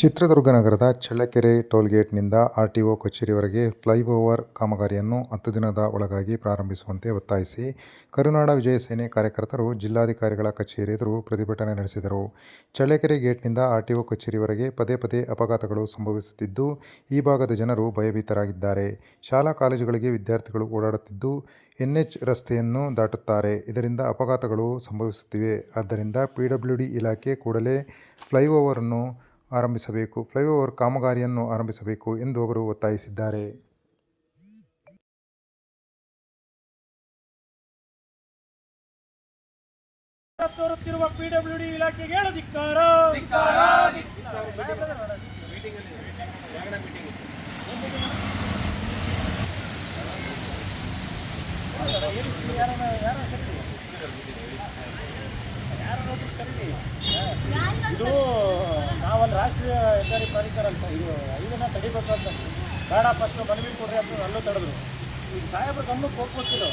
ಚಿತ್ರದುರ್ಗ ನಗರದ ಚಳ್ಳಕೆರೆ ಟೋಲ್ಗೇಟ್ನಿಂದ ಒ ಕಚೇರಿವರೆಗೆ ಫ್ಲೈಓವರ್ ಕಾಮಗಾರಿಯನ್ನು ಹತ್ತು ದಿನದ ಒಳಗಾಗಿ ಪ್ರಾರಂಭಿಸುವಂತೆ ಒತ್ತಾಯಿಸಿ ಕರುನಾಡ ವಿಜಯ ಸೇನೆ ಕಾರ್ಯಕರ್ತರು ಜಿಲ್ಲಾಧಿಕಾರಿಗಳ ಕಚೇರಿ ಎದುರು ಪ್ರತಿಭಟನೆ ನಡೆಸಿದರು. ಚಳ್ಳಕೆರೆ ಗೇಟ್ನಿಂದ ಆರ್ ಟಿ ಒ ಕಚೇರಿವರೆಗೆ ಪದೇ ಪದೇ ಅಪಘಾತಗಳು ಸಂಭವಿಸುತ್ತಿದ್ದು, ಈ ಭಾಗದ ಜನರು ಭಯಭೀತರಾಗಿದ್ದಾರೆ. ಶಾಲಾ ಕಾಲೇಜುಗಳಿಗೆ ವಿದ್ಯಾರ್ಥಿಗಳು ಓಡಾಡುತ್ತಿದ್ದು, ಎನ್ಎಚ್ ರಸ್ತೆಯನ್ನು ದಾಟುತ್ತಾರೆ. ಇದರಿಂದ ಅಪಘಾತಗಳು ಸಂಭವಿಸುತ್ತಿವೆ. ಆದ್ದರಿಂದ ಪಿಡಬ್ಲ್ಯೂಡಿ ಇಲಾಖೆ ಕೂಡಲೇ ಫ್ಲೈಓವರ್ ಅನ್ನು ಆರಂಭಿಸಬೇಕು ಫ್ಲೈಓವರ್ ಕಾಮಗಾರಿಯನ್ನು ಆರಂಭಿಸಬೇಕು ಎಂದು ಅವರು ಒತ್ತಾಯಿಸಿದ್ದಾರೆ. ತೋರುತ್ತಿರುವ ಪಿಡಬ್ಲ್ಯೂಡಿ ಇಲಾಖೆಗೆ ಹೇಳು ಧಿಕ್ಕಾರ. ಇದು ರಾಷ್ಟ್ರೀಯ ಹೆದ್ದಾರಿ ಪ್ರಾಧಿಕಾರ ಅಂತ ಇದು, ಇದನ್ನ ತಡಿಬೇಕು ಅಂತ ಬೇಡ, ಫಸ್ಟ್ ಮನವಿ ಕೊಡ್ರಿ ಅಂತ ಅಲ್ಲೂ ತಡೆದ್ರು. ಈಗ ಸಾಹೇಬ್ರ ಗಮನಕ್ಕೆ ಹೋಗ್ಬೇಕಿಲ್ಲ